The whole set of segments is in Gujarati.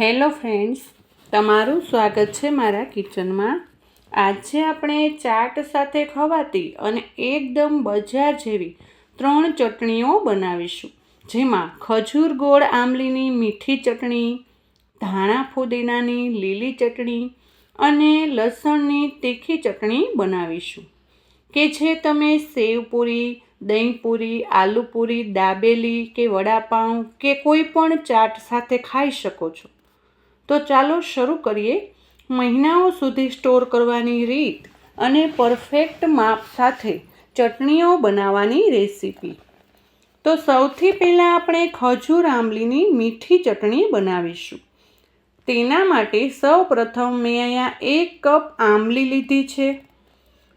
હેલો ફ્રેન્ડ્સ, તમારું સ્વાગત છે મારા કિચનમાં. આજે આપણે ચાટ સાથે ખવાતી અને એકદમ બજાર જેવી ત્રણ ચટણીઓ બનાવીશું. જેમાં ખજૂર ગોળ આંબલીની મીઠી ચટણી, ધાણા ફુદીનાની લીલી ચટણી અને લસણની તીખી ચટણી બનાવીશું. કે જે તમે સેવપુરી, દહીંપૂરી, આલુપૂરી, દાબેલી કે વડાપાઉં કે કોઈ પણ ચાટ સાથે ખાઈ શકો છો. તો ચાલો શરૂ કરીએ મહિનાઓ સુધી સ્ટોર કરવાની રીત અને પરફેક્ટ માપ સાથે ચટણીઓ બનાવવાની રેસીપી. તો સૌથી પહેલાં આપણે ખજૂર આંબલીની મીઠી ચટણી બનાવીશું. તેના માટે સૌ પ્રથમ મેં અહીંયા એક કપ આંબલી લીધી છે.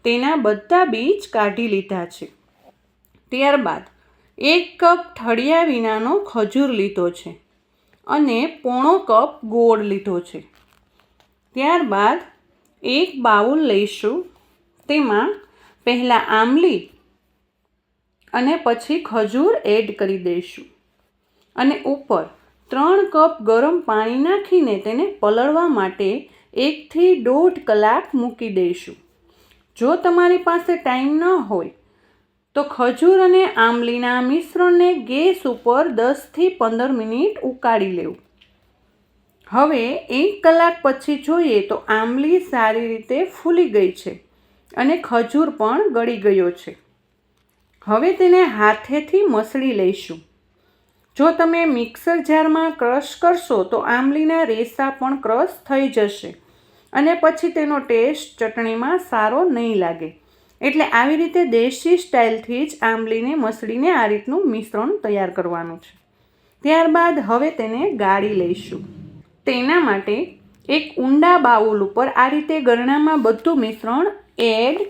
તેના બધા બીજ કાઢી લીધા છે. ત્યારબાદ એક કપ ઠળિયા વિનાનો ખજૂર લીધો છે. અને પોણો કપ ગોળ લીધો છે. ત્યારબાદ એક બાઉલ લઈશું. તેમાં પહેલાં આંબલી અને પછી ખજૂર એડ કરી દઈશું. અને ઉપર ત્રણ કપ ગરમ પાણી નાખીને તેને પલળવા માટે એકથી દોઢ કલાક મૂકી દઈશું. જો તમારી પાસે ટાઈમ ન હોય તો ખજૂર અને આંબલીના મિશ્રણને ગેસ ઉપર દસથી પંદર મિનિટ ઉકાળી લેવું. હવે એક કલાક પછી જોઈએ તો આંબલી સારી રીતે ફૂલી ગઈ છે અને ખજૂર પણ ગળી ગયો છે. હવે તેને હાથેથી મસળી લઈશું. જો તમે મિક્સર જારમાં ક્રશ કરશો તો આંબલીના રેસા પણ ક્રશ થઈ જશે અને પછી તેનો ટેસ્ટ ચટણીમાં સારો નહીં લાગે. એટલે આવી રીતે દેશી સ્ટાઇલથી જ આંબલીને, મસળીને આ રીતનું મિશ્રણ તૈયાર કરવાનું છે. ત્યારબાદ હવે તેને ગાળી લઈશું. તેના માટે એક ઊંડા બાઉલ ઉપર આ રીતે ગરણામાં બધું મિશ્રણ એડ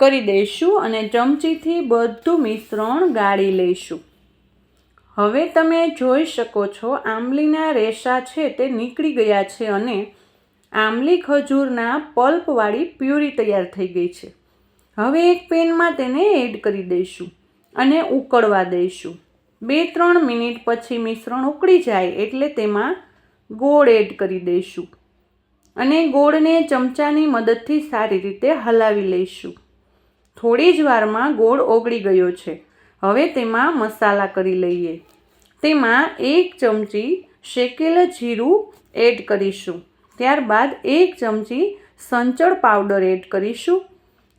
કરી દઈશું અને ચમચીથી બધું મિશ્રણ ગાળી લઈશું. હવે તમે જોઈ શકો છો આંબલીના રેસા છે તે નીકળી ગયા છે અને આંબલી ખજૂરના પલ્પવાળી પ્યુરી તૈયાર થઈ ગઈ છે. હવે એક પેનમાં તેને એડ કરી દઈશું અને ઉકળવા દઈશું. બે ત્રણ મિનિટ પછી મિશ્રણ ઉકળી જાય એટલે તેમાં ગોળ એડ કરી દઈશું અને ગોળને ચમચાની મદદથી સારી રીતે હલાવી લઈશું. થોડી જ વારમાં ગોળ ઓગળી ગયો છે. હવે તેમાં મસાલા કરી લઈએ. તેમાં એક ચમચી શેકેલ જીરું એડ કરીશું. ત્યારબાદ એક ચમચી સંચળ પાવડર એડ કરીશું.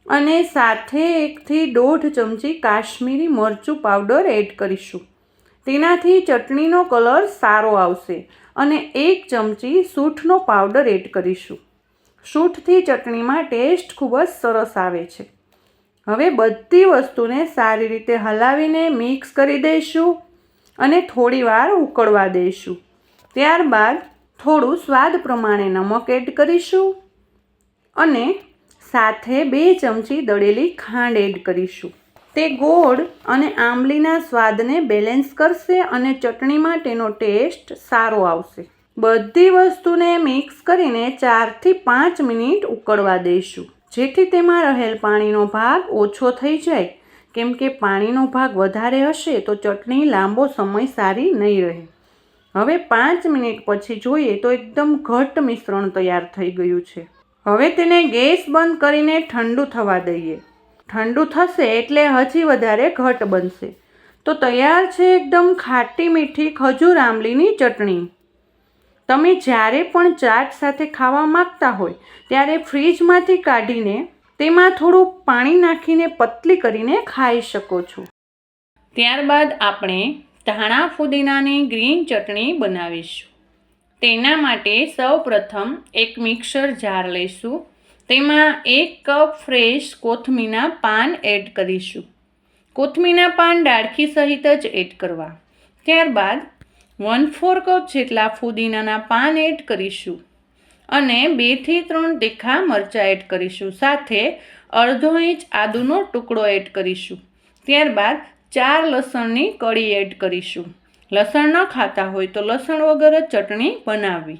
અને સાથે એકથી દોઢ ચમચી કાશ્મીરી મરચું પાવડર એડ કરીશું. તેનાથી ચટણીનો કલર સારો આવશે અને એક ચમચી સૂંઠનો પાવડર એડ કરીશું. સૂંઠથી ચટણીમાં ટેસ્ટ ખૂબ જ સરસ આવે છે. હવે બધી વસ્તુને સારી રીતે હલાવીને મિક્સ કરી દઈશું અને થોડીવાર ઉકળવા દઈશું. ત્યારબાદ થોડું સ્વાદ પ્રમાણે નમક એડ કરીશું અને સાથે બે ચમચી દળેલી ખાંડ એડ કરીશું. તે ગોળ અને આંબલીના સ્વાદને બેલેન્સ કરશે અને ચટણીમાં તેનો ટેસ્ટ સારો આવશે. બધી વસ્તુને મિક્સ કરીને ચારથી પાંચ મિનિટ ઉકળવા દઈશું. જેથી તેમાં રહેલ પાણીનો ભાગ ઓછો થઈ જાય. કેમ કે પાણીનો ભાગ વધારે હશે તો ચટણી લાંબો સમય સારી નહીં રહે. હવે પાંચ મિનિટ પછી જોઈએ તો એકદમ ઘટ્ટ મિશ્રણ તૈયાર થઈ ગયું છે. હવે તેને ગેસ બંધ કરીને ઠંડુ થવા દઈએ. ઠંડુ થશે એટલે હજી વધારે ઘટ બનશે. તો તૈયાર છે એકદમ ખાટી મીઠી ખજૂર આંબલીની ચટણી. તમે જ્યારે પણ ચાટ સાથે ખાવા માગતા હોય, ત્યારે ફ્રીજમાંથી કાઢીને તેમાં થોડું પાણી નાખીને પતલી કરીને ખાઈ શકો છો. ત્યારબાદ આપણે ધાણા ફુદીનાની ગ્રીન ચટણી બનાવીશું. તેના માટે સૌ પ્રથમ એક મિક્સર જાર લઈશું. તેમાં એક કપ ફ્રેશ કોથમીના પાન એડ કરીશું. કોથમીના પાન ડાળખી સહિત જ એડ કરવા. ત્યારબાદ વન ફોર કપ જેટલા ફુદીનાના પાન એડ કરીશું અને બેથી ત્રણ તીખા મરચાં એડ કરીશું. સાથે અડધો ઇંચ આદુનો ટુકડો એડ કરીશું. ત્યારબાદ ચાર લસણની કળી એડ કરીશું. લસણ ન ખાતા હોય તો લસણ વગર જ ચટણી બનાવવી.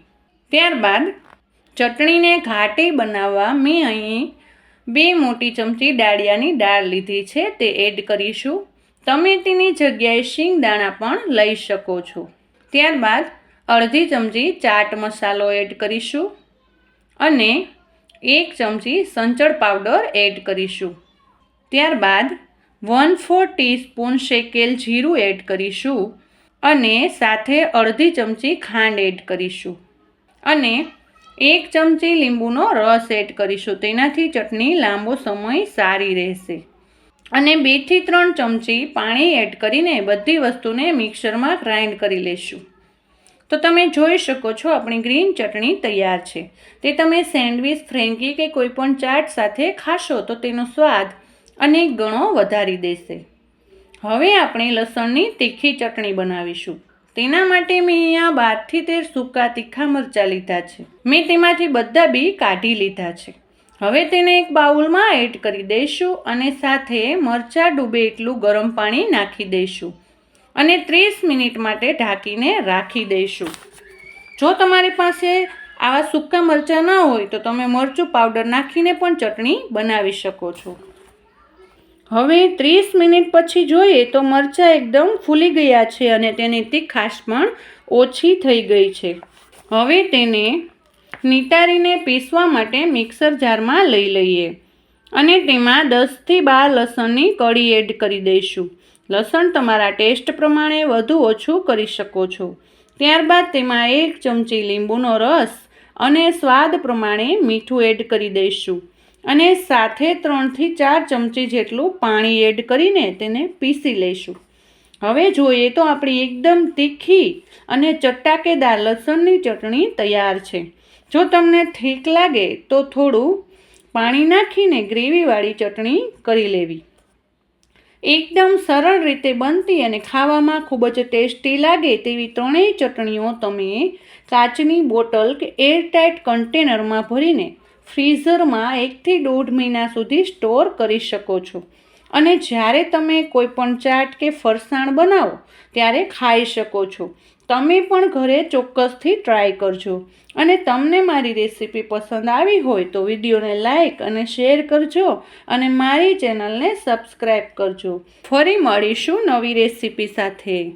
ત્યારબાદ ચટણીને ઘાટી બનાવવા મેં અહીં બે મોટી ચમચી ડાળિયાની દાળ લીધી છે, તે એડ કરીશું. તમે તેની જગ્યાએ શીંગદાણા પણ લઈ શકો છો. ત્યારબાદ અડધી ચમચી ચાટ મસાલો એડ કરીશું અને એક ચમચી સંચળ પાવડર એડ કરીશું. ત્યારબાદ વન ફોર ટીસ્પૂન શેકેલ જીરું એડ કરીશું. અને સાથે અડધી ચમચી ખાંડ એડ કરીશું. અને એક ચમચી લીંબુનો રસ એડ કરીશું. તેનાથી ચટણી લાંબો સમય સારી રહેશે. અને બેથી ત્રણ ચમચી પાણી એડ કરીને બધી વસ્તુને મિક્સરમાં ગ્રાઇન્ડ કરી લેશું. તો તમે જોઈ શકો છો આપણી ગ્રીન ચટણી તૈયાર છે. તે તમે સેન્ડવિચ, ફ્રેન્કી કે કોઈપણ ચાટ સાથે ખાશો તો તેનો સ્વાદ અનેક ગણો વધારી દેશે. હવે આપણે લસણની તીખી ચટણી બનાવીશું. તેના માટે મેં અહીંયા બારથી તેર સૂકા તીખા મરચાં લીધા છે. મેં તેમાંથી બધા બી કાઢી લીધા છે. હવે તેને એક બાઉલમાં એડ કરી દઈશું અને સાથે મરચાં ડૂબે એટલું ગરમ પાણી નાખી દઈશું. અને ત્રીસ મિનિટ માટે ઢાંકીને રાખી દઈશું. જો તમારી પાસે આવા સૂકા મરચાં ન હોય તો તમે મરચું પાવડર નાખીને પણ ચટણી બનાવી શકો છો. હવે ત્રીસ મિનિટ પછી જોઈએ તો મરચાં એકદમ ફૂલી ગયા છે અને તેની તીખાશ પણ ઓછી થઈ ગઈ છે. હવે તેને નિતારીને પીસવા માટે મિક્સર જારમાં લઈ લઈએ અને તેમાં દસથી બાર લસણની કળી એડ કરી દઈશું. લસણ તમારા ટેસ્ટ પ્રમાણે વધુ ઓછું કરી શકો છો. ત્યારબાદ તેમાં એક ચમચી લીંબુનો રસ અને સ્વાદ પ્રમાણે મીઠું એડ કરી દઈશું. અને સાથે ત્રણથી ચાર ચમચી જેટલું પાણી એડ કરીને તેને પીસી લઈશું. હવે જોઈએ તો આપણી એકદમ તીખી અને ચટાકેદાર લસણની ચટણી તૈયાર છે. જો તમને ઠીક લાગે તો થોડું પાણી નાખીને ગ્રેવીવાળી ચટણી કરી લેવી. એકદમ સરળ રીતે બનતી અને ખાવામાં ખૂબ જ ટેસ્ટી લાગે તેવી ત્રણેય ચટણીઓ તમે કાચની બોટલ કે એરટાઇટ કન્ટેનરમાં ભરીને ફ્રીઝરમાં એકથી દોઢ મહિના સુધી સ્ટોર કરી શકો છો. અને જ્યારે તમે કોઈ પણ ચાટ કે ફરસાણ બનાવો, ત્યારે ખાઈ શકો છો. તમે પણ ઘરે ચોક્કસથી ટ્રાય કરજો. અને તમને મારી રેસીપી પસંદ આવી હોય તો વિડીયોને લાઇક અને શેર કરજો અને મારી ચેનલને સબસ્ક્રાઈબ કરજો. ફરી મળીશું નવી રેસીપી સાથે.